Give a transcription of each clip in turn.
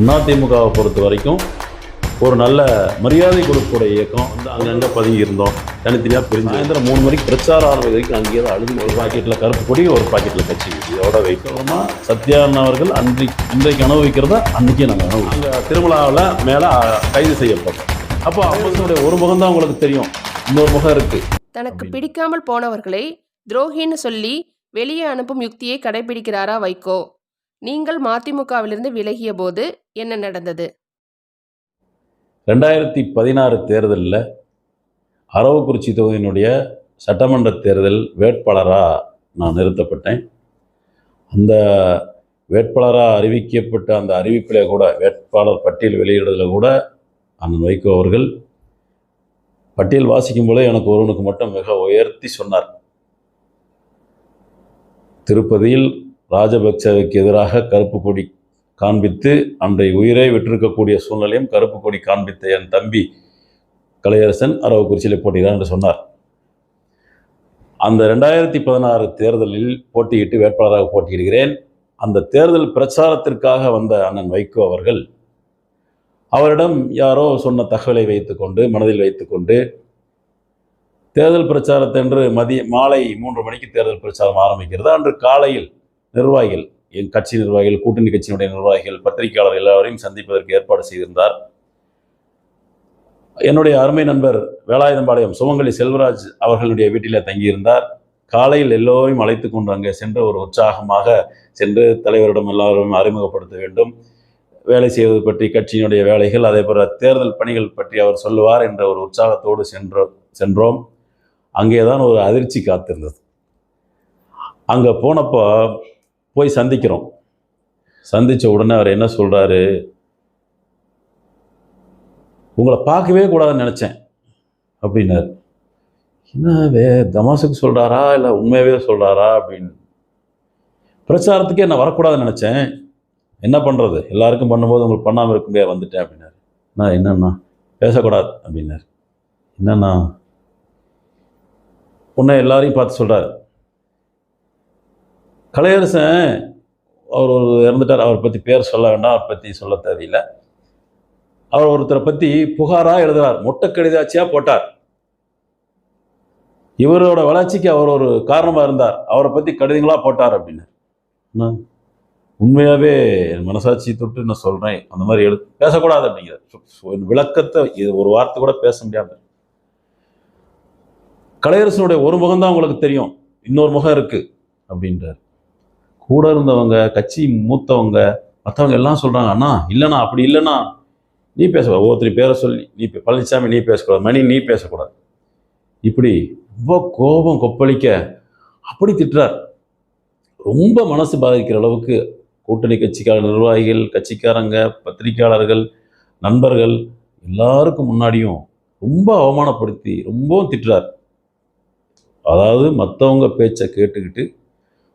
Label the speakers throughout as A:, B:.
A: அதிமுகவை பொறுத்த வரைக்கும் ஒரு நல்ல மரியாதை கொடுக்கக்கூடிய இயக்கம் வந்து அங்கங்கே பதுங்கி இருந்தோம். தனித்தனியாக பிரிஞ்சு சாயந்தரம் மூணு மணிக்கு பிரச்சாரம் ஆரம்பிக்க வரைக்கும் அங்கேயே தான் அழுது ஒரு பாக்கெட்டில் கருப்பு கொடி ஒரு பாக்கெட்டில் கட்சி இதோட வைக்கிறோமா சத்யானன் அவர்கள் அன்றைக்கு இன்றைக்கு அனுபவிக்கிறத அன்றைக்கே நாங்கள் அனுபவி அங்கே திருவிழாவில் மேலே கைது செய்யப்பட்டோம். அப்போ அவங்களுடைய ஒரு முகம் தான் உங்களுக்கு தெரியும். இன்னொரு முகம் இருக்குது
B: தனக்கு பிடிக்காமல் போனவர்களை துரோகின்னு சொல்லி வெளியே அனுப்பும் யுக்தியை கடைபிடிக்கிறாரா வைகோ? நீங்கள் மதிமுகவிலிருந்து விலகிய போது என்ன நடந்தது?
A: ரெண்டாயிரத்தி பதினாறு தேர்தலில் அரவக்குறிச்சி தொகுதியினுடைய சட்டமன்ற தேர்தல் வேட்பாளராக நான் நிறுத்தப்பட்டேன். அந்த வேட்பாளராக அறிவிக்கப்பட்ட அந்த அறிவிப்பில் கூட வேட்பாளர் பட்டியல் வெளியிடுறதில் கூட அண்ணன் வைகோ அவர்கள் பட்டியல் வாசிக்கும் போதே எனக்கு ஒருவனுக்கு மட்டும் மிக உயர்த்தி சொன்னார். திருப்பதியில் ராஜபக்சவுக்கு எதிராக கருப்பு கொடி காண்பித்து அன்றைய உயிரை விட்டிருக்கக்கூடிய சூழ்நிலையும் கருப்பு கொடி காண்பித்த என் தம்பி கலையரசன் அரவக்குறிச்சியில் போட்டியிடார் என்று சொன்னார். அந்த ரெண்டாயிரத்தி பதினாறு தேர்தலில் போட்டியிட்டு வேட்பாளராக போட்டியிடுகிறேன். அந்த தேர்தல் பிரச்சாரத்திற்காக வந்த அண்ணன் வைகோ அவர்கள் அவரிடம் யாரோ சொன்ன தகவலை வைத்துக்கொண்டு மனதில் வைத்துக்கொண்டு தேர்தல் பிரச்சாரத்தன்று மதிய மாலை மூன்று மணிக்கு தேர்தல் பிரச்சாரம் ஆரம்பிக்கிறது? அன்று காலையில் நிர்வாகிகள் என் கட்சி நிர்வாகிகள் கூட்டணி கட்சியினுடைய நிர்வாகிகள் பத்திரிகையாளர் எல்லாரையும் சந்திப்பதற்கு ஏற்பாடு செய்திருந்தார். என்னுடைய அருமை நண்பர் வேலாயுதம்பாளையம் சுமங்கலி செல்வராஜ் அவர்களுடைய வீட்டில் தங்கியிருந்தார். காலையில் எல்லோரையும் அழைத்து கொண்டு அங்கே சென்று ஒரு உற்சாகமாக சென்று தலைவரிடம் எல்லாரும் அறிமுகப்படுத்த வேண்டும். வேலை செய்வது பற்றி கட்சியினுடைய வேலைகள் அதே போல தேர்தல் பணிகள் பற்றி அவர் சொல்லுவார் என்ற ஒரு உற்சாகத்தோடு சென்றோ சென்றோம். அங்கே தான் ஒரு அதிர்ச்சி காத்திருந்தது. அங்கே போனப்போ போய் சந்திக்கிறோம். சந்தித்த உடனே அவர் என்ன சொல்கிறாரு உங்களை பார்க்கவே கூடாதுன்னு நினச்சேன் அப்படின்னாரு. என்ன வே தமாசுக்கு சொல்கிறாரா இல்லை உண்மையாகவே சொல்கிறாரா அப்படின்னு. பிரச்சாரத்துக்கே நான் வரக்கூடாதுன்னு நினச்சேன். என்ன பண்ணுறது எல்லாருக்கும் பண்ணும்போது உங்களுக்கு பண்ணாமல் இருக்க முடியாது வந்துட்டேன் அப்படின்னாரு. நான் என்னண்ணா? பேசக்கூடாது அப்படின்னாரு. என்னண்ணா? உன்னை எல்லாரையும் பார்த்து சொல்கிறார் கலையரசன் அவர் ஒரு இறந்துட்டார். அவரை பற்றி பேர் சொல்ல வேண்டாம். அவரை பற்றி சொல்ல தேவையில்லை. அவர் ஒருத்தரை பற்றி புகாராக எழுதுகிறார் மொட்டை கடிதாச்சியாக போட்டார். இவரோட வளர்ச்சிக்கு அவர் ஒரு காரணமாக இருந்தார். அவரை பற்றி கடிதங்களாக போட்டார் அப்படின்னு. உண்மையாகவே என் மனசாட்சி தொட்டு நான் சொல்கிறேன் அந்த மாதிரி எழு பேசக்கூடாது அப்படிங்கிறார். விளக்கத்தை இது ஒரு வார்த்தை கூட பேச முடியாது. கலையரசனுடைய ஒரு முகம் தான் உங்களுக்கு தெரியும். இன்னொரு முகம் இருக்குது அப்படின்றார். கூட இருந்தவங்க கட்சி மூத்தவங்க மற்றவங்க எல்லாம் சொல்கிறாங்க அண்ணா இல்லைண்ணா அப்படி இல்லைண்ணா. நீ பேசக்கூடாது. ஒவ்வொருத்தரி பேரை சொல்லி நீ பே- பழனிசாமி நீ பேசக்கூடாது. மணி நீ பேசக்கூடாது. இப்படி ரொம்ப கோபம் கொப்பளிக்க அப்படி திட்டுறார். ரொம்ப மனசு பாதிக்கிற அளவுக்கு கூட்டணி கட்சிக்கார நிர்வாகிகள் கட்சிக்காரங்க பத்திரிக்கையாளர்கள் நண்பர்கள் எல்லாருக்கும் முன்னாடியும் ரொம்ப அவமானப்படுத்தி ரொம்பவும் திட்டுறார். அதாவது மற்றவங்க பேச்சை கேட்டுக்கிட்டு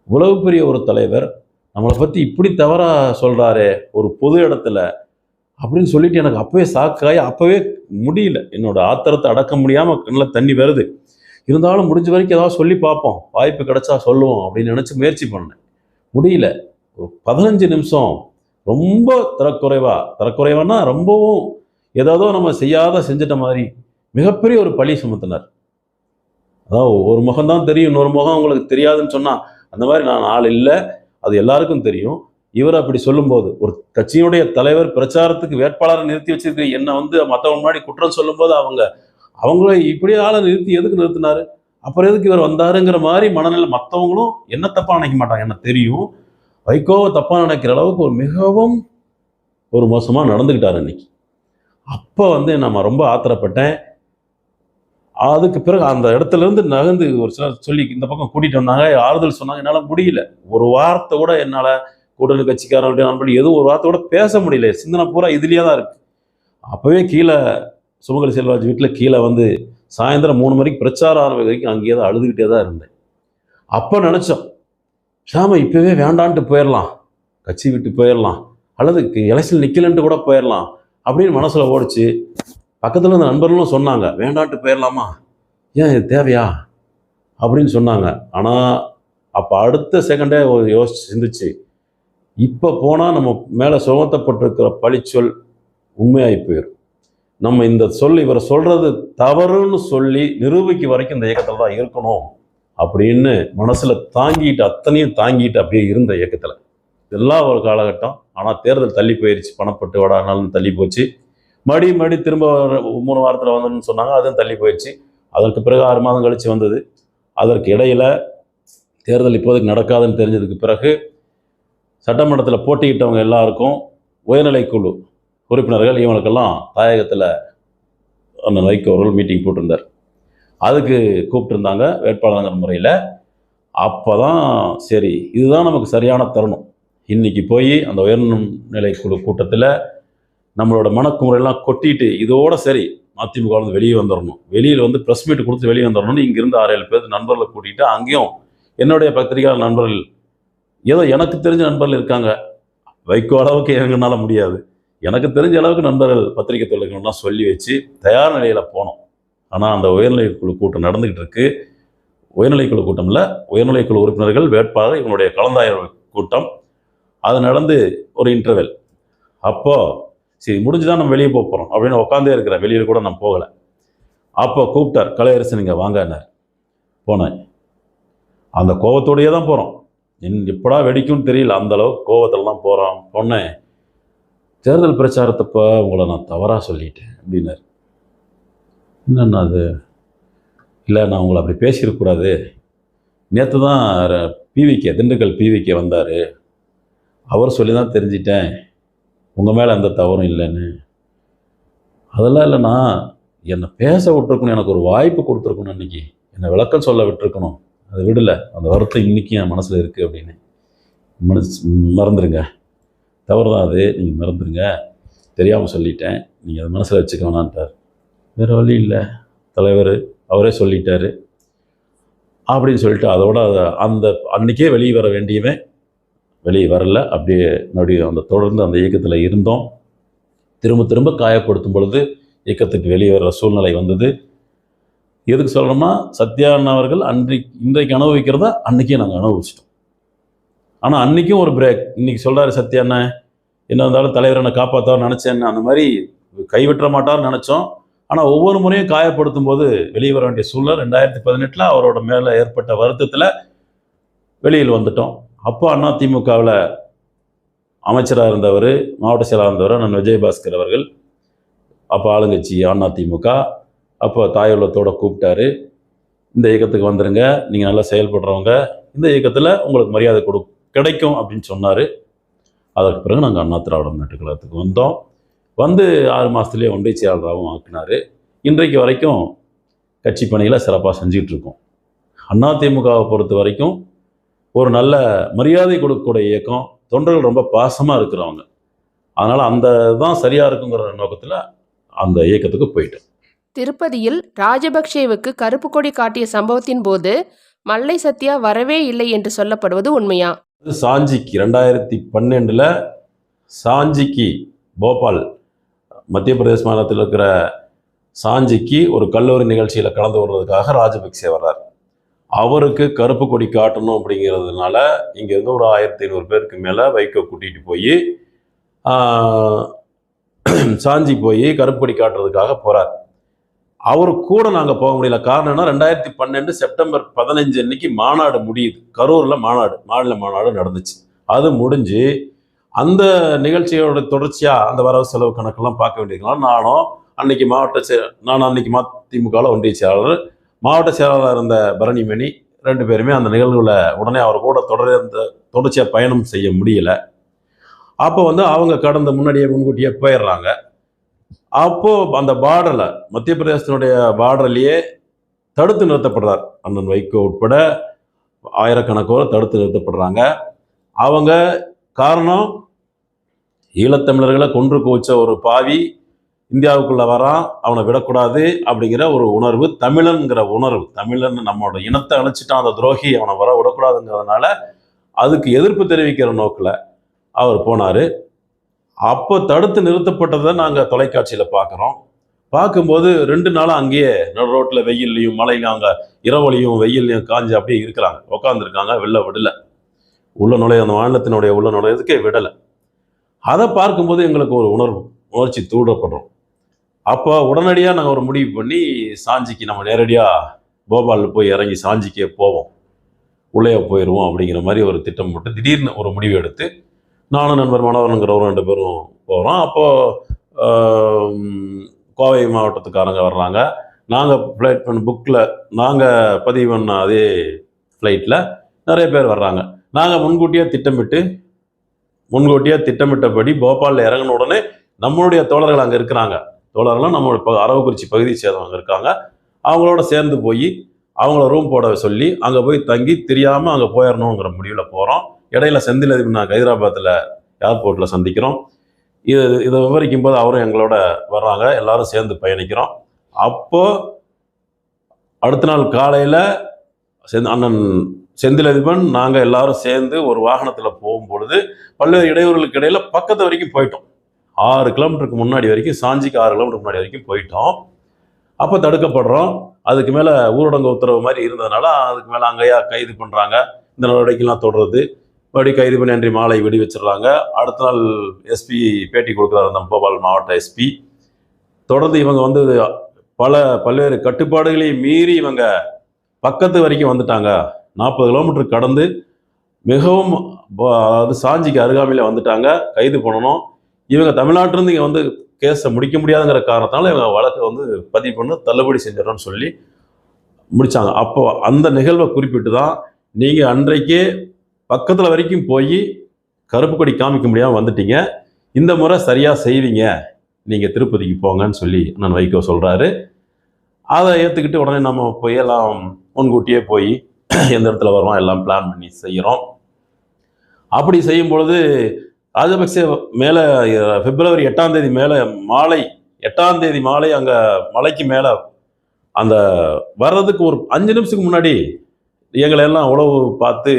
A: இவ்வளவு பெரிய ஒரு தலைவர் நம்மளை பற்றி இப்படி தவறாக சொல்கிறாரே ஒரு பொது இடத்துல அப்படின்னு சொல்லிட்டு எனக்கு அப்போவே சாக்காய் அப்போவே முடியல. என்னோட ஆத்திரத்தை அடக்க முடியாமல் கண்ணில் தண்ணி வருது. இருந்தாலும் முடிஞ்ச வரைக்கும் ஏதாவது சொல்லி பார்ப்போம். வாய்ப்பு கிடைச்சா சொல்லுவோம் அப்படின்னு நினச்சி முயற்சி பண்ணேன். முடியல. ஒரு பதினஞ்சு நிமிஷம் ரொம்ப தரக்குறைவா தரக்குறைவானா ரொம்பவும் ஏதாவதோ நம்ம செய்யாத செஞ்சிட்ட மாதிரி மிகப்பெரிய ஒரு பழி சுமத்தினார். அதாவது ஒரு முகம்தான் தெரியும் இன்னொரு முகம் உங்களுக்கு தெரியாதுன்னு சொன்னால் அந்த மாதிரி நான் ஆள் இல்லை. அது எல்லாருக்கும் தெரியும். இவர் அப்படி சொல்லும்போது ஒரு கட்சியினுடைய தலைவர் பிரச்சாரத்துக்கு வேட்பாளரை நிறுத்தி வச்சிருக்க என்னை வந்து மற்றவங்க முன்னாடி குற்றம் சொல்லும்போது அவங்க அவங்கள இப்படி ஆளை நிறுத்தி எதுக்கு நிறுத்தினாரு? அப்புறம் எதுக்கு இவர் வந்தாருங்கிற மாதிரி மனநிலை மற்றவங்களும் என்ன தப்பாக நினைக்க மாட்டாங்க என்ன தெரியும். வைகோவை தப்பாக நினைக்கிற அளவுக்கு ஒரு மிகவும் ஒரு மோசமாக நடந்துக்கிட்டார் இன்னைக்கு அப்போ வந்து நம்ம ரொம்ப ஆத்திரப்பட்டேன். அதுக்கு பிறகு அந்த இடத்துல இருந்து நகர்ந்து ஒரு சிலர் சொல்லி இந்த பக்கம் கூட்டிட்டு வந்தாங்க. ஆறுதல் சொன்னாங்க. என்னால் முடியல. ஒரு வார்த்தை கூட என்னால் கூட்டணி கட்சிக்காரர்களுடைய நண்பர்கள் எதுவும் ஒரு வார்த்தை கூட பேச முடியல. சிந்தனை பூரா இதுலேயே தான் இருக்குது அப்போவே கீழே சுமங்கலி செல்வராஜ் வீட்டில் கீழே வந்து சாயந்தரம் மூணு மணிக்கு பிரச்சாரம் ஆரம்பிக்க வரைக்கும் அங்கேயே தான் அழுதுகிட்டே தான் இருந்தேன். அப்போ நினச்சோம் ஷாம இப்போவே வேண்டான்ட்டு போயிடலாம் கட்சி விட்டு போயிடலாம் அல்லது எலெக்ஷன் நிற்கலன்ட்டு கூட போயிடலாம் அப்படின்னு மனசில் ஓடிச்சு. பக்கத்தில் இருந்த நண்பர்களும் சொன்னாங்க வேண்டான்ட்டு போயிடலாமா ஏன் இது தேவையா? அப்படின்னு சொன்னாங்க. ஆனால் அப்போ அடுத்த செகண்டே ஒரு யோசிச்சு சிந்திச்சு இப்போ போனால் நம்ம மேலே சுமத்தப்பட்டிருக்கிற பழிச்சொல் உண்மையாகி போயிடும் நம்ம இந்த சொல் இவரை சொல்கிறது தவறுன்னு சொல்லி நிரூபிக்க வரைக்கும் இந்த இயக்கத்தில் தான் இருக்கணும் அப்படின்னு மனசில் தாங்கிட்டு அத்தனையும் தாங்கிட்டு அப்படியே இருந்த இயக்கத்தில். இதெல்லாம் ஒரு காலகட்டம். ஆனால் தேர்தல் தள்ளி போயிருச்சு. பணப்பட்டு வடானாலும் தள்ளி போச்சு. மடி மடி திரும்ப மூணு வாரத்தில் வந்தோம்னு சொன்னாங்க அதுவும் தள்ளி போயிடுச்சு. அதற்கு பிறகு ஆறு மாதம் கழிச்சு வந்தது. அதற்கு இடையில் தேர்தல் இப்போதைக்கு நடக்காதுன்னு தெரிஞ்சதுக்கு பிறகு சட்டமன்றத்தில் போட்டியிட்டவங்க எல்லாருக்கும் உயர்நிலைக்குழு உறுப்பினர்கள் இவங்களுக்கெல்லாம் தாயகத்தில் அந்த வைகோ அவர்கள் மீட்டிங் போட்டிருந்தார். அதுக்கு கூப்பிட்டுருந்தாங்க வேட்பாளர் முறையில். அப்போ தான் சரி இதுதான் நமக்கு சரியான தருணம். இன்றைக்கி போய் அந்த உயர்நிலை குழு கூட்டத்தில் நம்மளோட மனக்குமுறையெல்லாம் கொட்டிட்டு இதோட சரி மதிமுக வந்து வெளியே வந்துடணும் வெளியில் வந்து ப்ரெஸ் மீட் கொடுத்து வெளியே வந்துடணும்னு இங்கிருந்து ஆறு ஏழு பேர் நண்பர்களை கூட்டிகிட்டு அங்கேயும் என்னுடைய பத்திரிகையாளர் நண்பர்கள் ஏதோ எனக்கு தெரிஞ்ச நண்பர்கள் இருக்காங்க. வைக்கோ அளவுக்கு எங்கனால முடியாது. எனக்கு தெரிஞ்ச அளவுக்கு நண்பர்கள் பத்திரிகை தொழில்கள்லாம் சொல்லி வச்சு தயார் நிலையில் போனோம். ஆனால் அந்த உயர்நிலை குழு கூட்டம் நடந்துக்கிட்டு இருக்கு. உயர்நிலை குழு கூட்டம்ல உயர்நிலை குழு உறுப்பினர்கள் வேட்பாளர் இவனுடைய கலந்தாய்வு கூட்டம். அது நடந்து ஒரு இன்டர்வெல் அப்போது சரி முடிஞ்சுதான் நம்ம வெளியே போக போகிறோம் அப்படின்னு உட்காந்தே இருக்கிறேன் வெளியில் கூட நான் போகலை. அப்போ கூப்பிட்டார் கலையரசன் இங்கே வாங்கன்னார். போனேன் அந்த கோவத்தோடையே தான் போகிறோம் என் எப்படா வெடிக்கும்னு தெரியல. அந்த அளவுக்கு கோவத்தில் தான் போகிறோம் போனேன் தேர்தல் பிரச்சாரத்தப்போ உங்களை நான் தவறாக சொல்லிட்டேன் அப்படின்னாரு. என்னண்ணா அது? இல்லை நான் உங்களை அப்படி பேசியிருக்கக்கூடாது. நேற்று தான் பிவிகே திண்டுக்கல் பிவிகே வந்தார். அவர் சொல்லி தான் தெரிஞ்சிட்டேன். உங்கள் மேலே எந்த தவறும் இல்லைன்னு. அதெல்லாம் இல்லைண்ணா என்னை பேச விட்டுருக்கணும் எனக்கு ஒரு வாய்ப்பு கொடுத்துருக்கணும் அன்றைக்கி என்னை விளக்கம் சொல்ல விட்டுருக்கணும். அதை விடலை. அந்த வருத்தம் இன்றைக்கி என் மனசில் இருக்குது அப்படின்னு. மனசு மறந்துடுங்க தவறு தான் அது. நீங்கள் மறந்துடுங்க தெரியாமல் சொல்லிட்டேன். நீங்கள் அதை மனசில் வச்சுக்க வேணான்ட்டார். வேறு வழி இல்லை. தலைவர் அவரே சொல்லிட்டார். அப்படின்னு சொல்லிட்டு அதோட அந்த அன்றைக்கே வெளியே வர வேண்டியவன் வெளியே வரல. அப்படியே மறுபடியும் அந்த தொடர்ந்து அந்த இயக்கத்தில் இருந்தோம். திரும்ப திரும்ப காயப்படுத்தும் பொழுது இயக்கத்துக்கு வெளியே வர்ற சூழ்நிலை வந்தது. எதுக்கு சொல்கிறோம்னா சத்யா அவர்கள் அன்றைக்கு இன்றைக்கு அனுபவிக்கிறத அன்றைக்கே நாங்கள் அனுபவிச்சிட்டோம். ஆனால் அன்றைக்கும் ஒரு பிரேக் இன்றைக்கி சொல்கிறாரு சத்யா அண்ணன் என்ன இருந்தாலும் தலைவர் என்னை காப்பாற்றார் நினச்சேன்னு அந்த மாதிரி கைவிட்ட மாட்டார்னு நினச்சோம். ஆனால் ஒவ்வொரு முறையும் காயப்படுத்தும் போது வெளியே வர வேண்டிய சூழ்நிலை ரெண்டாயிரத்தி பதினெட்டில் அவரோட மேலே ஏற்பட்ட வருத்தத்தில் வெளியில் வந்துட்டோம். அப்போ அண்ணா திமுகவில் அமைச்சராக இருந்தவர் மாவட்ட செயலாளர் இருந்தவர் நான் விஜயபாஸ்கர் அவர்கள். அப்போ ஆளுங்கட்சி அண்ணா திமுக. அப்போ தாயுள்ளத்தோடு கூப்பிட்டாரு. இந்த இயக்கத்துக்கு வந்துருங்க. நீங்கள் நல்லா செயல்படுறவங்க. இந்த இயக்கத்தில் உங்களுக்கு மரியாதை கொடு கிடைக்கும் அப்படின்னு சொன்னார். அதற்கு பிறகு நாங்கள் அண்ணா திராவிட முன்னேற்ற கழகத்துக்கு வந்தோம். வந்து ஆறு மாதத்துலேயே ஒன்றிய செயலாளராகவும் ஆக்கினார். இன்றைக்கு வரைக்கும் கட்சி பணிகளை சிறப்பாக செஞ்சுக்கிட்டு இருக்கோம். அதிமுகவை பொறுத்த வரைக்கும் ஒரு நல்ல மரியாதை கொடுக்கக்கூடிய இயக்கம் தொண்டர்கள் ரொம்ப பாசமாக இருக்கிறவங்க. அதனால் அந்த தான் சரியாக இருக்குங்கிற நோக்கத்தில் அந்த இயக்கத்துக்கு போயிட்டேன்.
B: திருப்பதியில் ராஜபக்சேவுக்கு கருப்பு கொடி காட்டிய சம்பவத்தின் போது மல்லை சத்யா வரவே இல்லை என்று சொல்லப்படுவது உண்மையா?
A: சாஞ்சிக்கு ரெண்டாயிரத்தி பன்னெண்டில் சாஞ்சிக்கு போபால் மத்திய பிரதேச மாநிலத்தில் இருக்கிற சாஞ்சிக்கு ஒரு கல்லூரி நிகழ்ச்சியில் கலந்து கொள்வதற்காக ராஜபக்சே வர்றார். அவருக்கு கருப்பு கொடி காட்டணும் அப்படிங்கிறதுனால இங்கேருந்து ஒரு ஆயிரத்தி ஐநூறு பேருக்கு மேலே வைக்க கூட்டிகிட்டு போய் சாஞ்சி போய் கருப்பு கொடி காட்டுறதுக்காக போகிறார் அவர் கூட நாங்கள் போக முடியல. காரணம் என்ன? ரெண்டாயிரத்தி பன்னெண்டு செப்டம்பர் பதினஞ்சு அன்னைக்கு மாநாடு முடியுது. கரூரில் மாநாடு மாநில மாநாடு நடந்துச்சு. அது முடிஞ்சு அந்த நிகழ்ச்சியோட தொடர்ச்சியாக அந்த வரவு செலவு கணக்கெல்லாம் பார்க்க வேண்டியதுனால நானும் அன்னைக்கு மாவட்ட செ நான் அன்னைக்கு மதிமுகவில் ஒன்றிய செயலாளர் மாவட்ட செயலாளர் இருந்த பரணிமணி ரெண்டு பேருமே அந்த நிகழ்வில் உடனே அவர் கூட தொடர்ந்து தொடர்ச்சியாக பயணம் செய்ய முடியல. அப்போ வந்து அவங்க கடந்த முன்னாடியே முன்கூட்டியே போயிடுறாங்க. அப்போது அந்த பார்டரில் மத்திய பிரதேசத்தினுடைய பார்டர்லேயே தடுத்து நிறுத்தப்படுறார். அண்ணன் வைகோ உட்பட ஆயிரக்கணக்கோர் தடுத்து நிறுத்தப்படுறாங்க. அவங்க காரணம் ஈழத்தமிழர்களை கொன்று குவிச்ச ஒரு பாவி இந்தியாவுக்குள்ள வரான் அவனை விடக்கூடாது அப்படிங்கிற ஒரு உணர்வு தமிழன்கிற உணர்வு. தமிழன் நம்மளோட இனத்தை அணைச்சிட்டான் அந்த துரோகி அவனை வர விடக்கூடாதுங்கிறதுனால அதுக்கு எதிர்ப்பு தெரிவிக்கிற நோக்கில் அவர் போனார். அப்போ தடுத்து நிறுத்தப்பட்டதை நாங்கள் தொலைக்காட்சியில் பார்க்குறோம் பார்க்கும்போது ரெண்டு நாளாக அங்கேயே நடு ரோட்டில் வெயில்லையும் மழையிலையும் அங்கே இரவுலையும் வெயில்லையும் காஞ்சு அப்படியே இருக்கிறாங்க. உட்காந்துருக்காங்க வெளில விடலை. உள்ள நுழைய அந்த மாநிலத்தினுடைய உள்ள நுழையதுக்கே விடலை. அதை பார்க்கும்போது எங்களுக்கு ஒரு உணர்வு உணர்ச்சி தூண்டப்படுறோம் அப்போ உடனடியாக நாங்கள் ஒரு முடிவு பண்ணி சாஞ்சிக்கு நம்ம நேரடியாக போபாலில் போய் இறங்கி சாஞ்சிக்கே போவோம். உள்ளே போயிடுவோம் அப்படிங்கிற மாதிரி ஒரு திட்டம் போட்டு திடீர்னு ஒரு முடிவு எடுத்து நானும் நண்பர் மனோகரனுங்கிறவரும் ரெண்டு பேரும் போகிறோம் அப்போது கோவை மாவட்டத்துக்காரங்க வர்றாங்க. நாங்கள் ஃப்ளைட் பண்ண புக்கில் நாங்கள் பதிவு பண்ண அதே ஃப்ளைட்டில் நிறைய பேர் வர்றாங்க. நாங்கள் முன்கூட்டியே திட்டமிட்டு முன்கூட்டியே திட்டமிட்டபடி போபாலில் இறங்கின உடனே நம்மளுடைய தோழர்கள் அங்கே இருக்கிறாங்க. தோழர்கள்லாம் நம்மளோட ப அரவக்குறிச்சி பகுதியை சேர்ந்தவங்க இருக்காங்க. அவங்களோட சேர்ந்து போய் அவங்கள ரூம் போட சொல்லி அங்கே போய் தங்கி தெரியாமல் அங்கே போயிடணுங்கிற முடிவில் போகிறோம் இடையில செந்தில் அதிபர் நாங்கள் ஹைதராபாத்தில் ஏர்போர்ட்டில் சந்திக்கிறோம். இது இதை விவரிக்கும் போது அவரும் எங்களோட வர்றாங்க. எல்லாரும் சேர்ந்து பயணிக்கிறோம். அப்போது அடுத்த நாள் காலையில் செந் அண்ணன் செந்தில் அதிபன் நாங்கள் எல்லாரும் சேர்ந்து ஒரு வாகனத்தில் போகும் பொழுது பல்வேறு இடையூறுகளுக்கு இடையில் பக்கத்து வரைக்கும் போயிட்டோம். ஆறு கிலோமீட்டருக்கு முன்னாடி வரைக்கும் சாஞ்சிக்கு ஆறு கிலோமீட்டர் முன்னாடி வரைக்கும் போயிட்டோம். அப்போ தடுக்கப்படுறோம். அதுக்கு மேலே ஊரடங்கு உத்தரவு மாதிரி இருந்ததுனால அதுக்கு மேலே அங்கேயா கைது பண்ணுறாங்க இந்த நடவடிக்கைலாம் தொடருது. மறுபடியும் கைது பண்ணி அன்றி மாலை வெடி வச்சிடுறாங்க அடுத்த நாள் எஸ்பி பேட்டி கொடுக்குறாரு அந்த போபால் மாவட்ட எஸ்பி. தொடர்ந்து இவங்க வந்து பல பல்வேறு கட்டுப்பாடுகளை மீறி இவங்க பக்கத்து வரைக்கும் வந்துட்டாங்க. நாற்பது கிலோமீட்டர் கடந்து மிகவும் அதாவது சாஞ்சிக்கு அருகாமையில் வந்துட்டாங்க. கைது பண்ணணும். இவங்க தமிழ்நாட்டிலிருந்து இங்கே வந்து கேஸை முடிக்க முடியாதுங்கிற காரணத்தால் இவங்க வழக்கை வந்து பதிவு பண்ணி தள்ளுபடி செஞ்சிடறோம்னு சொல்லி முடித்தாங்க அப்போ அந்த நிகழ்வை குறிப்பிட்டு தான் நீங்கள் அன்றைக்கே பக்கத்தில் வரைக்கும் போய் கருப்பு கொடி காமிக்க முடியாமல் வந்துட்டீங்க. இந்த முறை சரியாக செய்வீங்க. நீங்கள் திருப்பதிக்கு போங்கன்னு சொல்லி நான் வைகோ சொல்கிறாரு அதை ஏற்றுக்கிட்டு உடனே நம்ம போய் எல்லாம் முன்கூட்டியே போய் எந்த இடத்துல வரோம் எல்லாம் பிளான் பண்ணி செய்கிறோம் அப்படி செய்யும் பொழுது ராஜபக்சே மேலே பிப்ரவரி எட்டாம் தேதி மேலே மாலை எட்டாம் தேதி மாலை அங்கே மலைக்கு மேலே அந்த வர்றதுக்கு ஒரு அஞ்சு நிமிஷத்துக்கு முன்னாடி எங்களை எல்லாம் உழவு பார்த்து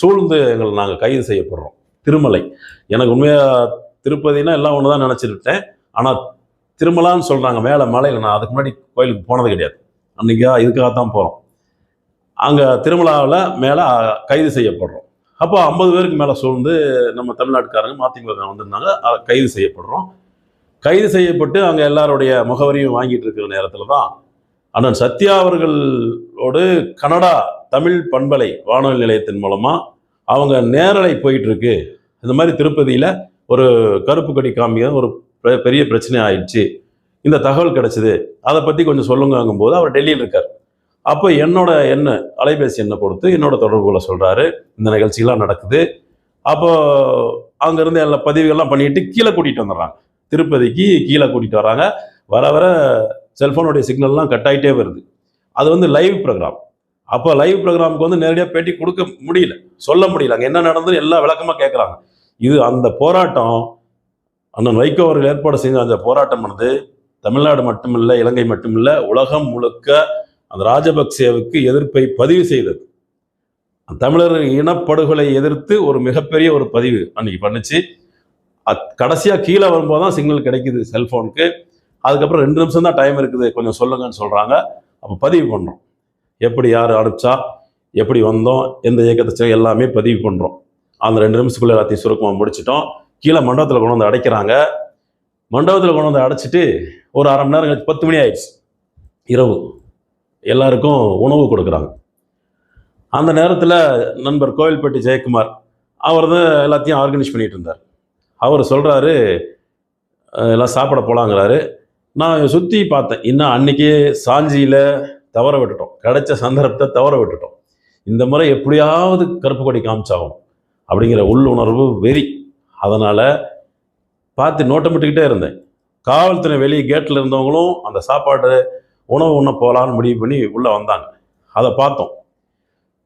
A: சூழ்ந்து எங்களை நாங்கள் கைது செய்யப்படுறோம். திருமலை. எனக்கு உண்மையாக திருப்பதினா எல்லாம் ஒன்று தான் நினச்சிருட்டேன் ஆனால் திருமலான்னு சொல்கிறாங்க மேலே மலையில். நான் அதுக்கு முன்னாடி கோயிலுக்கு போனது கிடையாது. அன்றைக்கா இதுக்காக தான் போகிறோம் அங்கே திருமலாவில் மேலே கைது செய்யப்படுறோம். அப்போ ஐம்பது பேருக்கு மேலே சூழ்ந்து நம்ம தமிழ்நாட்டுக்காரங்க மதிமுக வந்திருந்தாங்க. கைது செய்யப்படுறோம். கைது செய்யப்பட்டு அங்கே எல்லாருடைய முகவரியும் வாங்கிட்டு இருக்கிற நேரத்தில் தான் அண்ணன் சத்யா அவர்களோடு கனடா தமிழ் பண்பலை வானொலி நிலையத்தின் மூலமாக அவங்க நேரலை போயிட்டுருக்கு. இந்த மாதிரி திருப்பதியில் ஒரு கருப்பு கடி காமிக்க ஒரு பெ- பெரிய பிரச்சனை ஆயிடுச்சு. இந்த தகவல் கிடச்சிது. அதை பற்றி கொஞ்சம் சொல்லுங்கங்கும்போது அவர் டெல்லியில் இருக்கார். அப்போ என்னோட என்ன அலைபேசி எண்ணை கொடுத்து என்னோட தொடர்புகளை சொல்கிறாரு இந்த நிகழ்ச்சிகள்லாம் நடக்குது. அப்போ அங்கேருந்து எல்லா பதிவுகள்லாம் பண்ணிட்டு கீழே கூட்டிகிட்டு வந்துடுறாங்க. திருப்பதிக்கு கீழே கூட்டிகிட்டு வராங்க. வர வர செல்ஃபோனுடைய சிக்னல்லாம் கட் ஆகிட்டே வருது. அது வந்து லைவ் ப்ரோக்ராம் அப்போ லைவ் ப்ரோக்ராமுக்கு வந்து நேரடியாக பேட்டி கொடுக்க முடியல. சொல்ல முடியல. அங்கே என்ன நடந்தது எல்லா விளக்கமாக கேட்குறாங்க இது அந்த போராட்டம் அண்ணன் வைகோ அவர்கள் ஏற்பாடு செஞ்ச அந்த போராட்டம் வந்து தமிழ்நாடு மட்டுமில்லை இலங்கை மட்டுமில்லை உலகம் முழுக்க அந்த ராஜபக்சேவுக்கு எதிர்ப்பை பதிவு செய்தது. தமிழர் இனப்படுகொலை எதிர்த்து ஒரு மிகப்பெரிய ஒரு பதிவு அன்னைக்கு பண்ணுச்சு. அத்- கடைசியாக கீழே வரும்போது தான் சிக்னல் கிடைக்குது செல்ஃபோனுக்கு அதுக்கப்புறம் ரெண்டு நிமிஷம் தான் டைம் இருக்குது கொஞ்சம் சொல்லுங்கன்னு சொல்கிறாங்க அப்போ பதிவு பண்ணுறோம் எப்படி யார் அனுப்பிச்சா எப்படி வந்தோம் எந்த இயக்கத்தை எல்லாமே பதிவு பண்ணுறோம் அந்த ரெண்டு நிமிஷத்துக்குள்ளே எல்லாத்தையும் சுருக்கமாக முடிச்சிட்டோம். கீழே மண்டபத்தில் கொண்டு வந்து அடைக்கிறாங்க. மண்டபத்தில் கொண்டு வந்து அடைச்சிட்டு ஒரு அரை மணி நேரம் கழிச்சு பத்து மணி ஆயிடுச்சு. இரவு. எல்லாருக்கும் உணவு கொடுக்குறாங்க. அந்த நேரத்தில் நண்பர் கோவில்பட்டி ஜெயக்குமார் அவர் தான் எல்லாத்தையும் ஆர்கனைஸ் பண்ணிகிட்டு இருந்தார். அவர் சொல்கிறாரு எல்லாம் சாப்பிட போகலாங்கிறாரு நான் சுற்றி பார்த்தேன். இன்னும் அன்றைக்கி சாஞ்சியில் தவற விட்டுட்டோம். கிடைச்ச சந்தர்ப்பத்தை தவற விட்டுட்டோம். இந்த முறை எப்படியாவது கருப்பு கொடி காமிச்சாகணும். அப்படிங்கிற உள்ளுணர்வு வெறி. அதனால் பார்த்து நோட்டமிட்டுக்கிட்டே இருந்தேன். காவல்துறை வெளியே கேட்டில் இருந்தவங்களும் அந்த சாப்பாடு உணவு உண்ண போகலான்னு முடிவு பண்ணி உள்ளே வந்தாங்க. அதை பார்த்தோம்.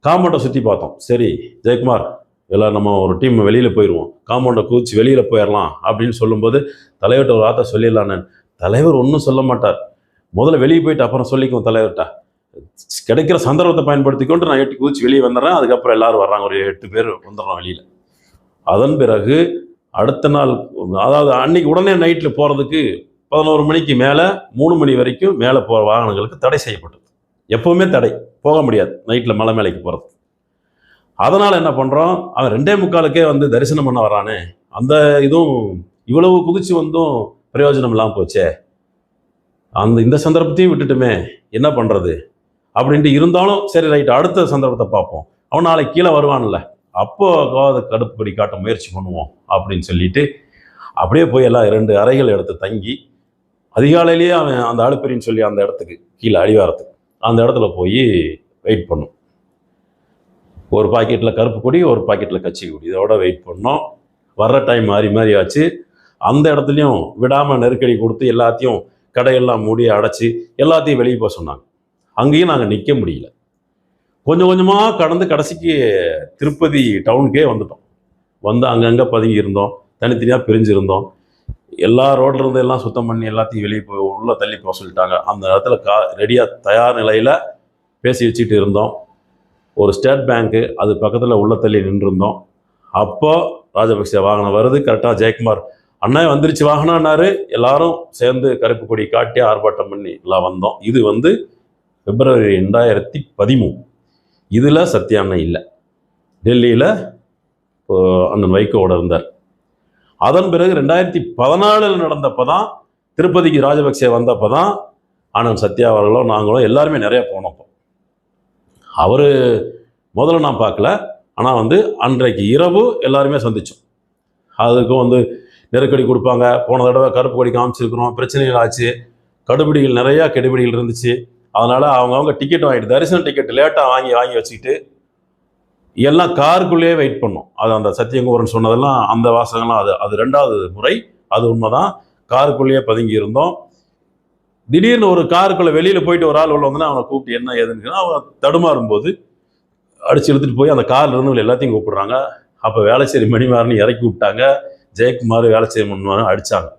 A: காம்பவுண்டை சுற்றி பார்த்தோம். சரி ஜெயக்குமார் எல்லாம் நம்ம ஒரு டீம் வெளியில் போயிடுவோம் காம்பவுண்டை குதிச்சு வெளியில் போயிடலாம் அப்படின்னு சொல்லும்போது தலைவர்கிட்ட ஒரு வார்த்தை சொல்லிடலான்னு தலைவர் ஒன்றும் சொல்ல மாட்டார். முதல்ல வெளியே போயிட்டு அப்புறம் சொல்லிக்குவோம் தலைவர்கிட்ட. கிடைக்கிற சந்தர்ப்பத்தை பயன்படுத்திக்கொண்டு நான் எட்டு குதிச்சு வெளியே வந்துடுறேன். அதுக்கப்புறம் எல்லாரும் வர்றாங்க. ஒரு எட்டு பேர் வந்துடுறோம் வெளியில். அதன் பிறகு அடுத்த நாள் அதாவது அன்னைக்கு உடனே நைட்டில் போகிறதுக்கு பதினோரு மணிக்கு மேலே மூணு மணி வரைக்கும் மேலே போகிற வாகனங்களுக்கு தடை செய்யப்பட்டது. எப்பவுமே தடை. போக முடியாது. நைட்டில் மலை மேலைக்கு போகிறது அதனால் என்ன பண்ணுறோம் அவன் ரெண்டே முக்காலுக்கே வந்து தரிசனம் பண்ண வரானே. அந்த இதுவும் இவ்வளவு குதிச்சு வந்தும் பிரயோஜனம் இல்லாமல் போச்சே. அந்த இந்த சந்தர்ப்பத்தையும் விட்டுட்டுமே என்ன பண்ணுறது அப்படின்ட்டு இருந்தாலும் சரி ரைட் அடுத்த சந்தர்ப்பத்தை பார்ப்போம். அவன் நாளைக்கு கீழே வருவான்ல. அப்போ கோவத்தை கடுப்புப்படி காட்ட முயற்சி பண்ணுவோம் அப்படின்னு சொல்லிட்டு அப்படியே போய் எல்லாம் இரண்டு அறைகள் எடுத்து தங்கி அதிகாலையிலேயே அவன் அந்த அழுப்பறின்னு சொல்லி அந்த இடத்துக்கு கீழே அடிவாரத்துக்கு அந்த இடத்துல போய் வெயிட் பண்ணும். ஒரு பாக்கெட்டில் கருப்பு கொடி ஒரு பாக்கெட்டில் கச்சி கொடி. இதோட வெயிட் பண்ணோம். வர்ற டைம் மாறி மாறி ஆச்சு. அந்த இடத்துலையும் விடாமல் நெருக்கடி கொடுத்து எல்லாத்தையும் கடையெல்லாம் மூடி அடைச்சி எல்லாத்தையும் வெளியே போக சொன்னாங்க. அங்கேயும் நாங்கள் நிற்க முடியல. கொஞ்சம் கொஞ்சமாக கடந்து கடைசிக்கு திருப்பதி டவுனுக்கே வந்துட்டோம். வந்து அங்கங்கே பதுங்கி இருந்தோம். தனித்தனியாக பிரிஞ்சிருந்தோம். எல்லா ரோட்ல இருந்து எல்லாம் சுத்தம் பண்ணி எல்லாத்தையும் வெளியே போய் உள்ளே தள்ளி போக சொல்லிட்டாங்க. அந்த இடத்துல கா ரெடியாக தயார் நிலையில் பேசி வச்சுட்டு இருந்தோம். ஒரு ஸ்டேட் பேங்க்கு அது பக்கத்தில் உள்ள தள்ளி நின்றுருந்தோம். அப்போது ராஜபக்சே வாகனம் வருது கரெக்டாக ஜெயக்குமார் அண்ணா வந்துருச்சு வாகனம்னாரு எல்லாரும் சேர்ந்து கருப்பு கொடி காட்டி ஆர்ப்பாட்டம் பண்ணி எல்லாம் வந்தோம். இது வந்து பிப்ரவரி ரெண்டாயிரத்தி பதிமூணு. இதில் சத்யா அண்ணன் இல்லை. டெல்லியில் அண்ணன் வைகோட இருந்தார். அதன் பிறகு ரெண்டாயிரத்தி பதினாலில் நடந்தப்போ தான் திருப்பதிக்கு ராஜபக்சே வந்தப்போ தான் ஆனந்த் சத்யா அவர்களும் நாங்களும் எல்லாருமே நிறைய போனப்போ அவர் முதல்ல நான் பார்க்கல. ஆனால் வந்து அன்றைக்கு இரவு எல்லாருமே சந்தித்தோம் அதுக்கும் வந்து நெருக்கடி கொடுப்பாங்க. போன தடவை கருப்பு கொடி காமிச்சிருக்கிறோம். பிரச்சனைகள் ஆச்சு. கடுபிடிகள் நிறையா கெடுபிடிகள் இருந்துச்சு. அதனால் அவங்கவுங்க டிக்கெட் வாங்கிட்டு தரிசன டிக்கெட் லேட்டாக வாங்கி வாங்கி வச்சுக்கிட்டு எல்லாம் காருக்குள்ளேயே வெயிட் பண்ணோம். அது அந்த சத்தியங்கோரன் சொன்னதெல்லாம் அந்த வாசகம்லாம் அது அது ரெண்டாவது முறை. அது உண்மைதான். காருக்குள்ளேயே பதுங்கி இருந்தோம். திடீர்னு ஒரு காருக்குள்ளே வெளியில் போயிட்டு ஒரு ஆள் உள்ள வந்தோன்னா அவனை கூப்பிட்டு என்ன ஏதுன்னு அவன் தடுமாறும் போது அடிச்சு இழுத்துட்டு போய் அந்த காரில் இருந்து எல்லாத்தையும் கூப்பிடுறாங்க. அப்போ வேலைச்சேரி மணிமாறன் இறக்கி விட்டாங்க. ஜெயக்குமார் வேலைச்சேரி மணிமாறன் அடித்தாங்க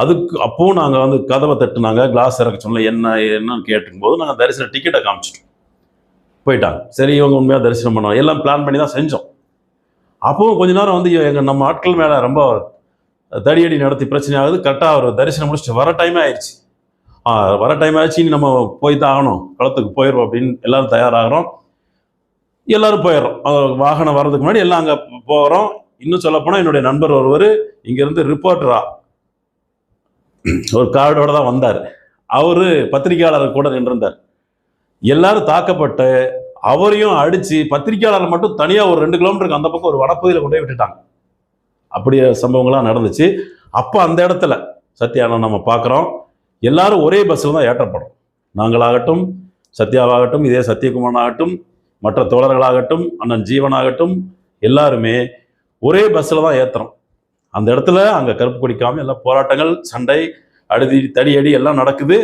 A: அதுக்கு அப்போவும் நாங்கள் வந்து கதவை தட்டுனாங்க. கிளாஸ் இறக்க சொன்ன என்ன என்னன்னு கேட்டுக்கும்போது நாங்கள் தரிசன டிக்கெட்டை காமிச்சிட்டோம். போயிட்டாங்க. சரி இவங்க உண்மையாக தரிசனம் பண்ணோம். எல்லாம் பிளான் பண்ணி தான் செஞ்சோம். அப்பவும் கொஞ்ச நேரம் வந்து எங்கள் நம்ம ஆட்கள் மேலே ரொம்ப தடியடி நடத்தி பிரச்சனை ஆகுது. கரெக்டாக அவர் தரிசனம் முடிச்சுட்டு வர டைமே ஆயிடுச்சு. வர டைம் ஆச்சு. இனி நம்ம போய் தான் ஆகணும். களத்துக்கு போயிடுவோம் அப்படின்னு எல்லாரும் தயாராகிறோம். எல்லாரும் போயிடுறோம். அவர் வாகனம் வர்றதுக்கு முன்னாடி எல்லாம் அங்கே போகிறோம் இன்னும் சொல்லப்போனால் என்னுடைய நண்பர் ஒருவர் இங்கேருந்து ரிப்போர்ட்டரா ஒரு கார்டோட தான் வந்தார். அவர் பத்திரிகையாளர் கூட நின்றிருந்தார். எல்லாரும் தாக்கப்பட்டு அவரையும் அடித்து பத்திரிகையாளர் மட்டும் தனியாக ஒரு ரெண்டு கிலோமீட்டருக்கு அந்த பக்கம் ஒரு வடப்பகுதியில் கொண்டு போய் விட்டுட்டாங்க. அப்படி சம்பவங்கள்லாம் நடந்துச்சு. அப்போ அந்த இடத்துல சத்யானம் நம்ம பார்க்குறோம். எல்லாரும் ஒரே பஸ்ஸில் தான் ஏற்றப்படும். நாங்களாகட்டும் சத்யாவாகட்டும் இதே சத்யகுமார் ஆகட்டும் மற்ற தோழர்களாகட்டும் அண்ணன் ஜீவனாகட்டும் எல்லாருமே ஒரே பஸ்ஸில் தான் ஏற்றுறோம் அந்த இடத்துல அங்கே கருப்பு குடிக்காமல் எல்லாம் போராட்டங்கள் சண்டை அடிதி தடியடி எல்லாம் நடக்குது.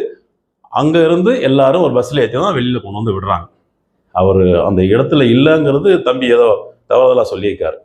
A: அங்கே இருந்து எல்லாரும் ஒரு பஸ்ஸில் ஏற்றி தான் வெளியில் கொண்டு வந்து விடுறாங்க. அவர் அந்த இடத்துல இல்லைங்கிறது தம்பி ஏதோ தவறுதலாக சொல்லியிருக்காரு.